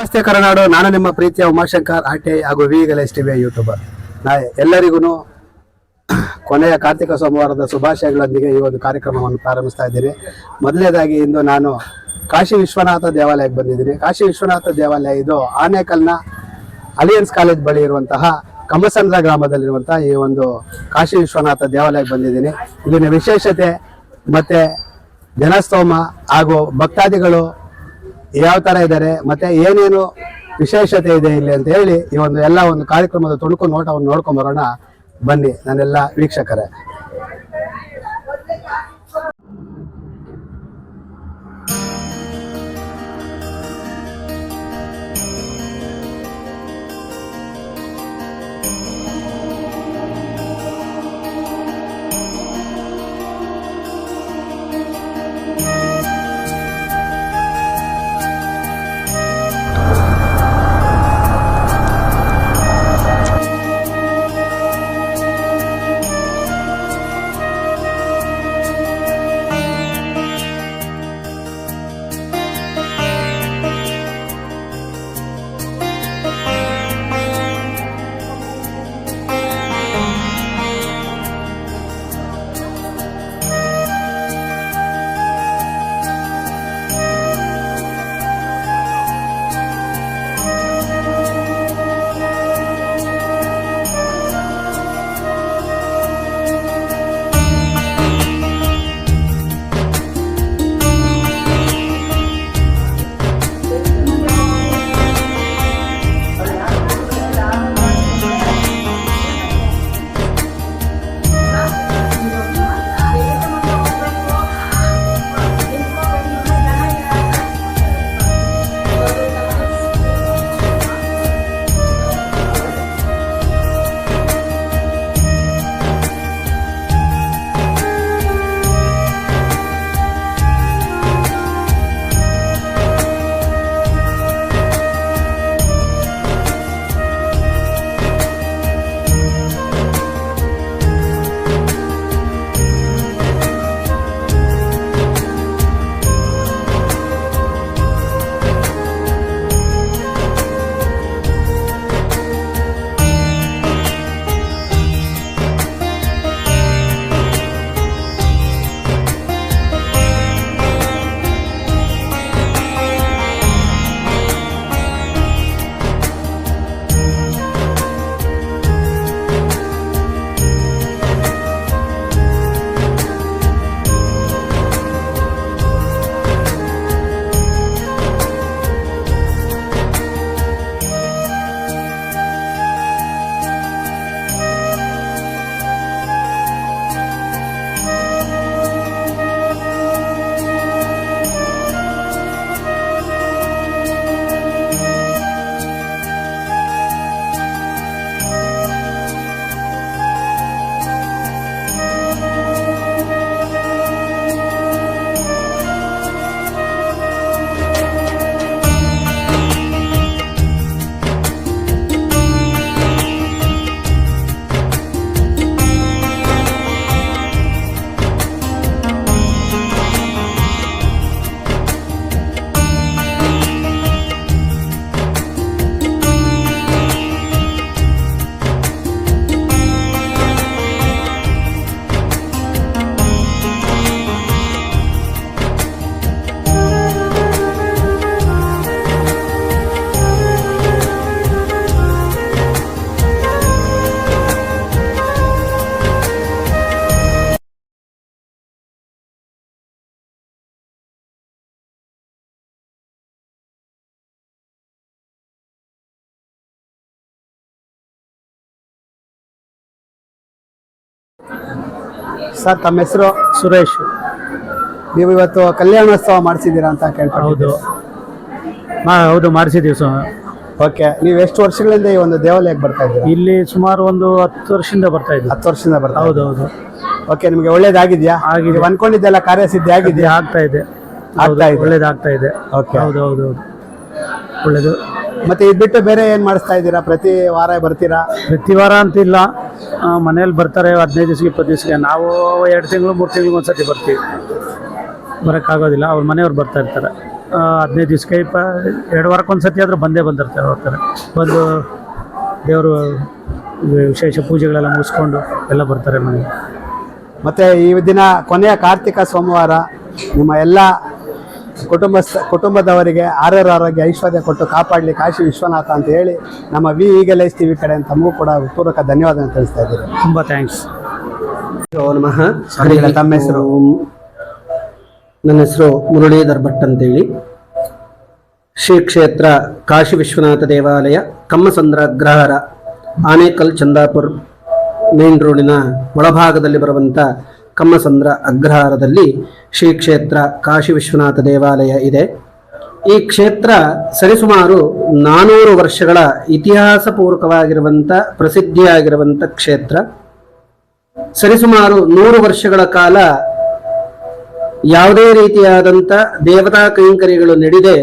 ನಮಸ್ತೆ ಕರನಾಡು. ನಾನು ನಿಮ್ಮ ಪ್ರೀತಿಯ ಉಮಾಶಂಕರ್ ಆಟೆ ಹಾಗೂ ವಿ ಗಲೇಶ್ ಟಿವಿಯ ಯೂಟ್ಯೂಬರ್. ನಾ ಎಲ್ಲರಿಗೂ ಕೊನೆಯ ಕಾರ್ತಿಕ ಸೋಮವಾರದ ಶುಭಾಶಯಗಳೊಂದಿಗೆ ಈ ಒಂದು ಕಾರ್ಯಕ್ರಮವನ್ನು ಪ್ರಾರಂಭಿಸ್ತಾ ಇದ್ದೀನಿ. ಮೊದಲನೇದಾಗಿ ಇಂದು ನಾನು ಕಾಶಿ ವಿಶ್ವನಾಥ ದೇವಾಲಯಕ್ಕೆ ಬಂದಿದ್ದೀನಿ. ಕಾಶಿ ವಿಶ್ವನಾಥ ದೇವಾಲಯ ಇದು ಆನೇಕಲ್ನ ಅಲಿಯನ್ಸ್ ಕಾಲೇಜ್ ಬಳಿ ಇರುವಂತಹ ಕಮಸಂದ್ರ ಗ್ರಾಮದಲ್ಲಿರುವಂತಹ ಈ ಒಂದು ಕಾಶಿ ವಿಶ್ವನಾಥ ದೇವಾಲಯಕ್ಕೆ ಬಂದಿದ್ದೀನಿ. ಇಲ್ಲಿನ ವಿಶೇಷತೆ ಮತ್ತು ಜನಸ್ತೋಮ ಹಾಗೂ ಭಕ್ತಾದಿಗಳು ಯಾವ ತರ ಇದ್ದಾರೆ, ಮತ್ತೆ ಏನೇನು ವಿಶೇಷತೆ ಇದೆ ಇಲ್ಲಿ ಅಂತ ಹೇಳಿ ಈ ಒಂದು ಎಲ್ಲ ಒಂದು ಕಾರ್ಯಕ್ರಮದ ತುಣುಕು ನೋಟವನ್ನು ನೋಡ್ಕೊಂಡ್ ಬರೋಣ. ಬನ್ನಿ, ನಾನೆಲ್ಲ ವೀಕ್ಷಕರೇ. ಸರ್ ತಮ್ಮ ಹೆಸರು ಸುರೇಶ್. ನೀವು ಇವತ್ತು ಕಲ್ಯಾಣೋತ್ಸವ ಮಾಡಿಸಿದ್ದೀರಾ ಅಂತ ಕೇಳ್ಕೊಂಡು ಹೌದು. ಮಾ ಹೌದು ಮಾಡಿಸಿದ್ದೀವಿ ಸರ್ ಓಕೆ ನೀವು ಎಷ್ಟು ವರ್ಷಗಳಿಂದ ಈ ಒಂದು ದೇವಾಲಯಕ್ಕೆ ಬರ್ತಾ ಇದ್ದೀರಾ? ಇಲ್ಲಿ ಸುಮಾರು ಒಂದು ಹತ್ತು ವರ್ಷದಿಂದ ಬರ್ತಾ ಇದ್ದೀವಿ. ಹತ್ತು ವರ್ಷದಿಂದ ಬರ್ತಾ ಹೌದು ಹೌದು. ಓಕೆ ನಿಮಗೆ ಒಳ್ಳೇದಾಗಿದೆಯಾ? ಆಗಿದೆ. ನೀವು ಅನ್ಕೊಂಡಿದ್ದೆಲ್ಲ ಕಾರ್ಯಸಿದ್ಧಿ ಇದು ಆಗಿದೆಯಾ ಆಗ್ತಾ ಇದೆ. ಆಗ್ತಾ ಇದೆ. ಒಳ್ಳೇದಾಗ್ತಾ ಇದೆ. ಓಕೆ. ಹೌದು ಹೌದು ಹೌದು. ಒಳ್ಳೇದು. ಮತ್ತೆ ಇದು ಬಿಟ್ಟು ಬೇರೆ ಏನ್ ಮಾಡಿಸ್ತಾ ಇದ್ದೀರಾ? ಪ್ರತಿ ವಾರ ಬರ್ತೀರಾ? ಪ್ರತಿ ವಾರ ಅಂತಿಲ್ಲ. ಮನೇಲಿ ಬರ್ತಾರೆ ಹದಿನೈದು ದಿವಸಕ್ಕೆ, ಇಪ್ಪತ್ತು ದಿವ್ಸಕ್ಕೆ. ನಾವು ಎರಡು ತಿಂಗಳು, ಮೂರು ತಿಂಗಳಿಗೆ ಸರ್ತಿ ಬರ್ತೀವಿ. ಬರೋಕ್ಕಾಗೋದಿಲ್ಲ. ಅವ್ರ ಮನೆಯವ್ರು ಬರ್ತಾ ಇರ್ತಾರೆ. ಹದಿನೈದು ದಿವ್ಸಕ್ಕೆ, ಇಪ್ಪ, ಎರಡು ವಾರಕ್ಕೆ ಒಂದು ಸರ್ತಿ ಆದರೂ ಬಂದೇ ಬಂದಿರ್ತಾರೆ ಹೋಗ್ತಾರೆ ಬಂದು ದೇವರು ವಿಶೇಷ ಪೂಜೆಗಳೆಲ್ಲ ಮುಗಿಸ್ಕೊಂಡು ಎಲ್ಲ ಬರ್ತಾರೆ ಮನೆಗೆ. ಮತ್ತು ಈ ದಿನ ಕೊನೆಯ ಕಾರ್ತಿಕ ಸೋಮವಾರ ನಿಮ್ಮ ಎಲ್ಲ ಕುಟುಂಬಸ್ಥ ಕುಟುಂಬದವರಿಗೆ ಆರ್ಯರ ಆರೋಗ್ಯ ಐಶ್ವರ್ಯ ಕೊಟ್ಟು ಕಾಪಾಡಲಿ ಕಾಶಿ ವಿಶ್ವನಾಥ ಅಂತ ಹೇಳಿ ನಮ್ಮ ವಿ ಈಗಲೈಸ್ ಟಿವಿ ಕಡೆ ತಮಗೂ ಕೂಡ ಪೂರ್ವಕ ಧನ್ಯವಾದ ತಿಳಿಸ್ತಾ ಇದ್ದೀರಿ ತುಂಬ ಥ್ಯಾಂಕ್ಸ್. ಓ ನಮಃ. ತಮ್ಮ ಹೆಸರು? ನನ್ನ ಹೆಸರು ಮುರಳೀಧರ್ ಭಟ್ ಅಂತೇಳಿ. ಶ್ರೀ ಕ್ಷೇತ್ರ ಕಾಶಿ ವಿಶ್ವನಾಥ ದೇವಾಲಯ ಕಮ್ಮಸಂದ್ರ ಅಗ್ರಹಾರ ಆನೇಕಲ್ ಚಂದಾಪುರ್ ಮೇನ್ ರೋಡಿನ ಒಳಭಾಗದಲ್ಲಿ ಬರುವಂಥ ಕಮ್ಮಸಂದ್ರ ಅಗ್ರಹಾರದಲ್ಲಿ ಶ್ರೀ ಕ್ಷೇತ್ರ ಕಾಶಿ ವಿಶ್ವನಾಥ ದೇವಾಲಯ ಇದೆ. ಈ ಕ್ಷೇತ್ರ ಸರಿಸುಮಾರು ನಾನೂರು ವರ್ಷಗಳ ಇತಿಹಾಸ ಪೂರ್ವಕವಾಗಿರುವಂಥ ಪ್ರಸಿದ್ಧಿಯಾಗಿರುವಂಥ ಕ್ಷೇತ್ರ. ಸರಿಸುಮಾರು ನೂರು ವರ್ಷಗಳ ಕಾಲ ಯಾವುದೇ ರೀತಿಯಾದಂಥ ದೇವತಾ ಕೈಂಕರ್ಯಗಳು ನಡೆದೆ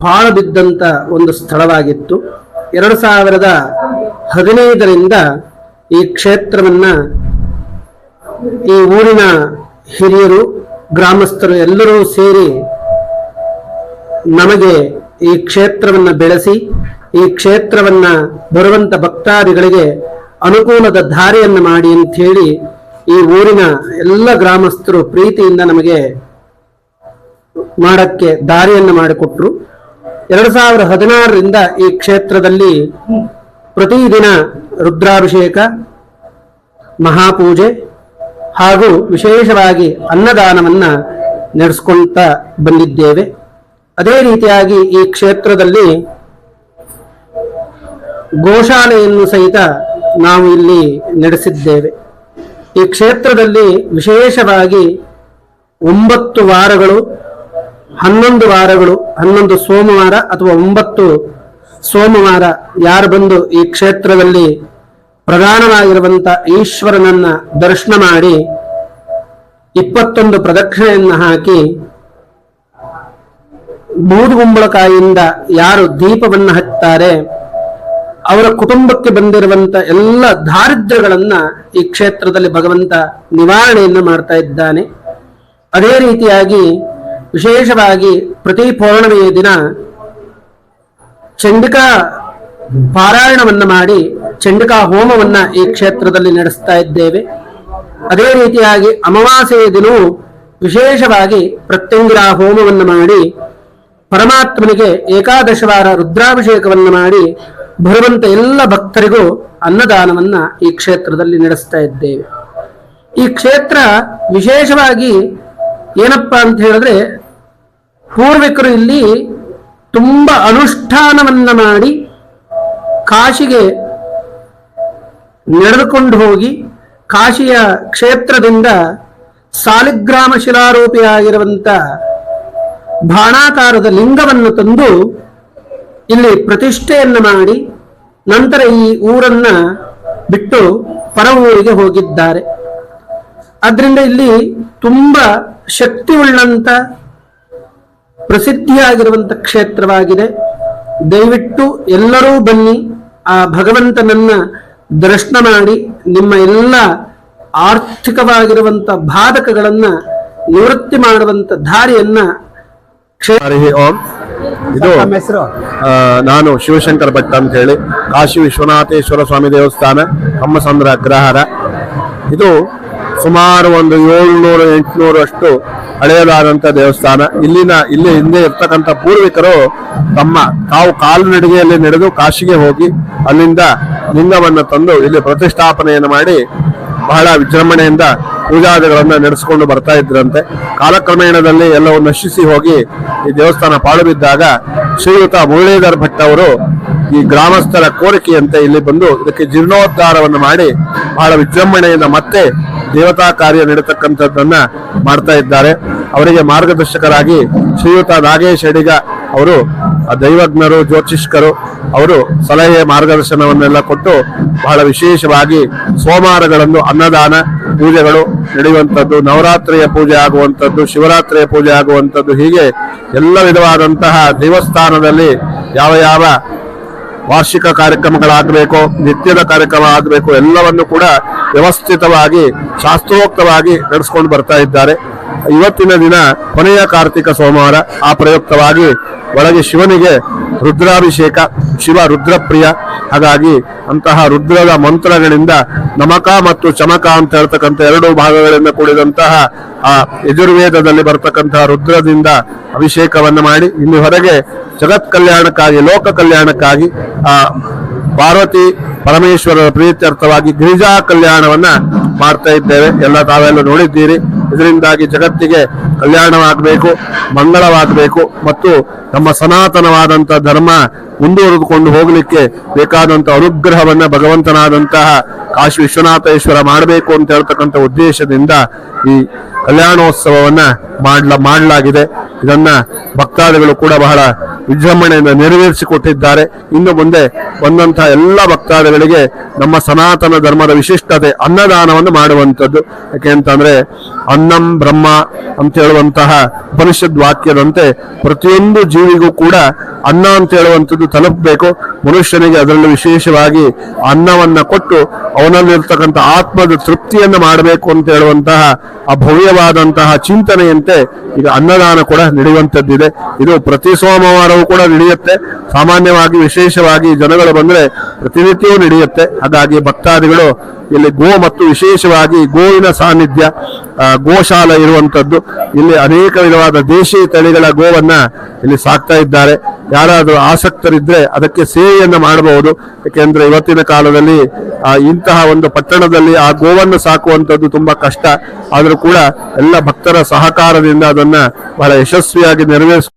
ಪಾಳು ಬಿದ್ದಂಥ ಒಂದು ಸ್ಥಳವಾಗಿತ್ತು. ಎರಡು ಸಾವಿರದ ಹದಿನೈದರಿಂದ ಈ ಕ್ಷೇತ್ರವನ್ನ ಈ ಊರಿನ ಹಿರಿಯರು, ಗ್ರಾಮಸ್ಥರು ಎಲ್ಲರೂ ಸೇರಿ ನಮಗೆ ಈ ಕ್ಷೇತ್ರವನ್ನ ಬೆಳೆಸಿ, ಈ ಕ್ಷೇತ್ರವನ್ನ ಬರುವಂತ ಭಕ್ತಾದಿಗಳಿಗೆ ಅನುಕೂಲದ ದಾರಿಯನ್ನ ಮಾಡಿ ಅಂತ ಹೇಳಿ ಈ ಊರಿನ ಎಲ್ಲ ಗ್ರಾಮಸ್ಥರು ಪ್ರೀತಿಯಿಂದ ನಮಗೆ ಮಾಡಕ್ಕೆ ದಾರಿಯನ್ನು ಮಾಡಿಕೊಟ್ರು. ಎರಡು ಸಾವಿರ ಹದಿನಾರರಿಂದ ಈ ಕ್ಷೇತ್ರದಲ್ಲಿ ಪ್ರತಿದಿನ ರುದ್ರಾಭಿಷೇಕ, ಮಹಾಪೂಜೆ ಹಾಗೂ ವಿಶೇಷವಾಗಿ ಅನ್ನದಾನವನ್ನ ನಡೆಸ್ಕೊಂತ ಬಂದಿದ್ದೇವೆ. ಅದೇ ರೀತಿಯಾಗಿ ಈ ಕ್ಷೇತ್ರದಲ್ಲಿ ಗೋಶಾಲೆಯನ್ನು ಸಹಿತ ನಾವು ಇಲ್ಲಿ ನಡೆಸಿದ್ದೇವೆ. ಈ ಕ್ಷೇತ್ರದಲ್ಲಿ ವಿಶೇಷವಾಗಿ ಒಂಬತ್ತು ವಾರಗಳು, ಹನ್ನೊಂದು ವಾರಗಳು, ಹನ್ನೊಂದು ಸೋಮವಾರ ಅಥವಾ ಒಂಬತ್ತು ಸೋಮವಾರ ಯಾರು ಬಂದು ಈ ಕ್ಷೇತ್ರದಲ್ಲಿ ಪ್ರಧಾನವಾಗಿರುವಂತ ಈಶ್ವರನನ್ನ ದರ್ಶನ ಮಾಡಿ ಇಪ್ಪತ್ತೊಂದು ಪ್ರದಕ್ಷಿಣೆಯನ್ನ ಹಾಕಿ ಬೂದುಗುಂಬಳಕಾಯಿಯಿಂದ ಯಾರು ದೀಪವನ್ನು ಹತ್ತಾರೆ ಅವರ ಕುಟುಂಬಕ್ಕೆ ಬಂದಿರುವಂತ ಎಲ್ಲ ದಾರಿದ್ರ್ಯಗಳನ್ನ ಈ ಕ್ಷೇತ್ರದಲ್ಲಿ ಭಗವಂತ ನಿವಾರಣೆಯನ್ನು ಮಾಡ್ತಾ ಇದ್ದಾನೆ. ಅದೇ ರೀತಿಯಾಗಿ ವಿಶೇಷವಾಗಿ ಪ್ರತಿ ಪೌರ್ಣಮಿಯ ದಿನ ಚಂಡಿಕಾ ಪಾರಾಯಣವನ್ನ ಮಾಡಿ ಚಂಡಿಕಾ ಹೋಮವನ್ನ ಈ ಕ್ಷೇತ್ರದಲ್ಲಿ ನಡೆಸ್ತಾ ಇದ್ದೇವೆ. ಅದೇ ರೀತಿಯಾಗಿ ಅಮಾವಾಸ್ಯೆಯ ದಿನವೂ ವಿಶೇಷವಾಗಿ ಪ್ರತ್ಯಂಗಿರ ಹೋಮವನ್ನು ಮಾಡಿ, ಪರಮಾತ್ಮನಿಗೆ ಏಕಾದಶ ವಾರ ರುದ್ರಾಭಿಷೇಕವನ್ನು ಮಾಡಿ, ಬರುವಂತ ಎಲ್ಲ ಭಕ್ತರಿಗೂ ಅನ್ನದಾನವನ್ನ ಈ ಕ್ಷೇತ್ರದಲ್ಲಿ ನಡೆಸ್ತಾ ಇದ್ದೇವೆ. ಈ ಕ್ಷೇತ್ರ ವಿಶೇಷವಾಗಿ ಏನಪ್ಪಾ ಅಂತ ಹೇಳಿದ್ರೆ, ಪೂರ್ವಿಕರು ಇಲ್ಲಿ ತುಂಬಾ ಅನುಷ್ಠಾನವನ್ನ ಮಾಡಿ ಕಾಶಿಗೆ ನಡೆದುಕೊಂಡು ಹೋಗಿ ಕಾಶಿಯ ಕ್ಷೇತ್ರದಿಂದ ಸಾಲಿಗ್ರಾಮ ಶಿಲಾರೂಪಿಯಾಗಿರುವಂತ ಬಾಣಾಕಾರದ ಲಿಂಗವನ್ನು ತಂದು ಇಲ್ಲಿ ಪ್ರತಿಷ್ಠೆಯನ್ನು ಮಾಡಿ ನಂತರ ಈ ಊರನ್ನ ಬಿಟ್ಟು ಪರ ಊರಿಗೆ ಹೋಗಿದ್ದಾರೆ. ಅದರಿಂದ ಇಲ್ಲಿ ತುಂಬಾ ಶಕ್ತಿ ಉಳ್ಳಂತ ಪ್ರಸಿದ್ಧಿಯಾಗಿರುವಂತ ಕ್ಷೇತ್ರವಾಗಿದೆ. ದಯವಿಟ್ಟು ಎಲ್ಲರೂ ಬನ್ನಿ. ಆ ಭಗವಂತನನ್ನ ದರ್ಶನ ಮಾಡಿ ನಿಮ್ಮ ಎಲ್ಲ ಆರ್ಥಿಕವಾಗಿರುವಂತ ಬಾಧಕಗಳನ್ನ ನಿವೃತ್ತಿ ಮಾಡುವಂತ ದಾರಿಯನ್ನ ಓಂ. ಇದು ತಮ್ಮ ಹೆಸರು? ಆ, ನಾನು ಶಿವಶಂಕರ್ ಭಟ್ ಅಂತ ಹೇಳಿ. ಕಾಶಿ ವಿಶ್ವನಾಥೇಶ್ವರ ಸ್ವಾಮಿ ದೇವಸ್ಥಾನ ಕಮ್ಮಸಂದ್ರ ಅಗ್ರಹಾರ ಇದು ಸುಮಾರು ಒಂದು ಏಳ್ನೂರು ಎಂಟುನೂರು ಅಷ್ಟು ಹಳೆಯದಾದಂಥ ದೇವಸ್ಥಾನ. ಇಲ್ಲಿನ, ಇಲ್ಲಿ ಹಿಂದೆ ಇರ್ತಕ್ಕಂಥ ಪೂರ್ವಿಕರು ತಮ್ಮ ತಾವು ಕಾಲ್ನಡಿಗೆಯಲ್ಲಿ ನಡೆದು ಕಾಶಿಗೆ ಹೋಗಿ ಅಲ್ಲಿಂದ ಲಿಂಗವನ್ನು ತಂದು ಇಲ್ಲಿ ಪ್ರತಿಷ್ಠಾಪನೆಯನ್ನು ಮಾಡಿ ಬಹಳ ವಿಜೃಂಭಣೆಯಿಂದ ಪೂಜಾದಿಗಳನ್ನು ನಡೆಸಿಕೊಂಡು ಬರ್ತಾ ಇದ್ರಂತೆ. ಕಾಲಕ್ರಮೇಣದಲ್ಲಿ ಎಲ್ಲವೂ ನಶಿಸಿ ಹೋಗಿ ಈ ದೇವಸ್ಥಾನ ಪಾಳು ಬಿದ್ದಾಗ ಶ್ರೀಯುತ ಮುರಳೀಧರ್ ಭಟ್ ಅವರು ಈ ಗ್ರಾಮಸ್ಥರ ಕೋರಿಕೆಯಂತೆ ಇಲ್ಲಿ ಬಂದು ಇದಕ್ಕೆ ಜೀರ್ಣೋದ್ಧಾರವನ್ನು ಮಾಡಿ ಬಹಳ ವಿಜೃಂಭಣೆಯಿಂದ ಮತ್ತೆ ದೇವತಾ ಕಾರ್ಯ ನೀಡತಕ್ಕಂಥದ್ದನ್ನ ಮಾಡ್ತಾ ಇದ್ದಾರೆ. ಅವರಿಗೆ ಮಾರ್ಗದರ್ಶಕರಾಗಿ ಶ್ರೀಯುತ ನಾಗೇಶ್ ಅಡಿಗ ಅವರು ದೈವಜ್ಞರು, ಜ್ಯೋತಿಷ್ಕರು, ಅವರು ಸಲಹೆ ಮಾರ್ಗದರ್ಶನವನ್ನೆಲ್ಲ ಕೊಟ್ಟು ಬಹಳ ವಿಶೇಷವಾಗಿ ಸೋಮವಾರಗಳನ್ನು ಅನ್ನದಾನ ಪೂಜೆಗಳು ನಡೆಯುವಂಥದ್ದು, ನವರಾತ್ರಿಯ ಪೂಜೆ ಆಗುವಂಥದ್ದು, ಶಿವರಾತ್ರಿಯ ಪೂಜೆ ಆಗುವಂಥದ್ದು, ಹೀಗೆ ಎಲ್ಲ ವಿಧವಾದಂತಹ ದೇವಸ್ಥಾನದಲ್ಲಿ ಯಾವ ಯಾವ ವಾರ್ಷಿಕ ಕಾರ್ಯಕ್ರಮಗಳಾಗಬೇಕು ನಿತ್ಯದ ಕಾರ್ಯಕ್ರಮ ಆಗಬೇಕು ಎಲ್ಲವನ್ನು ಕೂಡ ವ್ಯವಸ್ಥಿತವಾಗಿ ಶಾಸ್ತ್ರೋಕ್ತವಾಗಿ ನಡೆಸ್ಕೊಂಡು ಬರ್ತಾ ಇದ್ದಾರೆ. ಇವತ್ತಿನ ದಿನ ಕೊನೆಯ ಕಾರ್ತಿಕ ಸೋಮವಾರ ಆ ಪ್ರಯುಕ್ತವಾಗಿ ಒಳಗೆ ಶಿವನಿಗೆ ರುದ್ರಾಭಿಷೇಕ, ಶಿವ ರುದ್ರಪ್ರಿಯ. ಹಾಗಾಗಿ ಅಂತಹ ರುದ್ರದ ಮಂತ್ರಗಳಿಂದ ನಮಕ ಮತ್ತು ಚಮಕ ಅಂತ ಹೇಳ್ತಕ್ಕಂಥ ಎರಡು ಭಾಗಗಳಿಂದ ಕೂಡಿದಂತಹ ಆ ಯಜುರ್ವೇದದಲ್ಲಿ ಬರ್ತಕ್ಕಂತಹ ರುದ್ರದಿಂದ ಅಭಿಷೇಕವನ್ನು ಮಾಡಿ ಇನ್ನು ಹೊರಗೆ ಜಗತ್ ಕಲ್ಯಾಣಕ್ಕಾಗಿ, ಲೋಕ ಕಲ್ಯಾಣಕ್ಕಾಗಿ ಆ ಪಾರ್ವತಿ ಪರಮೇಶ್ವರರ ಪ್ರೀತ್ಯರ್ಥವಾಗಿ ಗಿರಿಜಾ ಕಲ್ಯಾಣವನ್ನ ಮಾಡ್ತಾ ಇದ್ದೇವೆ. ಎಲ್ಲ ತಾವೆಲ್ಲ ನೋಡಿದ್ದೀರಿ. ಇದರಿಂದಾಗಿ ಜಗತ್ತಿಗೆ ಕಲ್ಯಾಣವಾಗಬೇಕು, ಮಂಗಳವಾಗಬೇಕು ಮತ್ತು ನಮ್ಮ ಸನಾತನವಾದಂಥ ಧರ್ಮ ಮುಂದುವರೆದುಕೊಂಡು ಹೋಗಲಿಕ್ಕೆ ಬೇಕಾದಂಥ ಅನುಗ್ರಹವನ್ನು ಭಗವಂತನಾದಂತಹ ಕಾಶಿ ವಿಶ್ವನಾಥೇಶ್ವರ ಮಾಡಬೇಕು ಅಂತ ಹೇಳ್ತಕ್ಕಂಥ ಉದ್ದೇಶದಿಂದ ಈ ಕಲ್ಯಾಣೋತ್ಸವವನ್ನ ಮಾಡ್ಲ, ಮಾಡಲಾಗಿದೆ. ಇದನ್ನು ಭಕ್ತಾದಿಗಳು ಕೂಡ ಬಹಳ ವಿಜೃಂಭಣೆಯಿಂದ ನೆರವೇರಿಸಿಕೊಟ್ಟಿದ್ದಾರೆ. ಇನ್ನು ಮುಂದೆ ಬಂದಂತಹ ಎಲ್ಲ ಭಕ್ತಾದಿಗಳಿಗೆ ನಮ್ಮ ಸನಾತನ ಧರ್ಮದ ವಿಶಿಷ್ಟತೆ ಅನ್ನದಾನವನ್ನು ಮಾಡುವಂಥದ್ದು. ಯಾಕೆ ಅಂತಂದ್ರೆ ಅನ್ನಂ ಬ್ರಹ್ಮ ಅಂತ ಹೇಳುವಂತಹ ಉಪನಿಷದ್ ವಾಕ್ಯದಂತೆ ಪ್ರತಿಯೊಂದು ಜೀವಿಗೂ ಕೂಡ ಅನ್ನ ಅಂತ ಹೇಳುವಂಥದ್ದು ತಲುಪಬೇಕು. ಮನುಷ್ಯನಿಗೆ ಅದರಲ್ಲಿ ವಿಶೇಷವಾಗಿ ಅನ್ನವನ್ನ ಕೊಟ್ಟು ಅವನಲ್ಲಿರ್ತಕ್ಕಂಥ ಆತ್ಮದ ತೃಪ್ತಿಯನ್ನು ಮಾಡಬೇಕು ಅಂತ ಹೇಳುವಂತಹ ಆ ಭವ್ಯವಾದಂತಹ ಚಿಂತನೆಯಂತೆ ಈಗ ಅನ್ನದಾನ ಕೂಡ ನಡೆಯುವಂಥದ್ದಿದೆ. ಇದು ಪ್ರತಿ ಸೋಮವಾರವೂ ಕೂಡ ನಡೆಯುತ್ತೆ. ಸಾಮಾನ್ಯವಾಗಿ ವಿಶೇಷವಾಗಿ ಜನಗಳು ಬಂದರೆ ಪ್ರತಿನಿತ್ಯವೂ ನಡೆಯುತ್ತೆ. ಹಾಗಾಗಿ ಭಕ್ತಾದಿಗಳು ಇಲ್ಲಿ ಗೋ ಮತ್ತು ವಿಶೇಷವಾಗಿ ಗೋವಿನ ಸಾನ್ನಿಧ್ಯ ಗೋಶಾಲೆ ಇರುವಂತದ್ದು ಇಲ್ಲಿ ಅನೇಕ ವಿಧವಾದ ದೇಶಿ ತಳಿಗಳ ಗೋವನ್ನ ಇಲ್ಲಿ ಸಾಕ್ತಾ ಇದ್ದಾರೆ. ಯಾರಾದರೂ ಆಸಕ್ತರಿದ್ರೆ ಅದಕ್ಕೆ ಸೇವೆಯನ್ನು ಮಾಡಬಹುದು. ಯಾಕೆಂದ್ರೆ ಇವತ್ತಿನ ಕಾಲದಲ್ಲಿ ಇಂತಹ ಒಂದು ಪಟ್ಟಣದಲ್ಲಿ ಆ ಗೋವನ್ನು ಸಾಕುವಂತದ್ದು ತುಂಬಾ ಕಷ್ಟ. ಆದರೂ ಕೂಡ ಎಲ್ಲ ಭಕ್ತರ ಸಹಕಾರದಿಂದ ಅದನ್ನ ಬಹಳ ಯಶಸ್ವಿಯಾಗಿ ನೆರವೇರಿಸ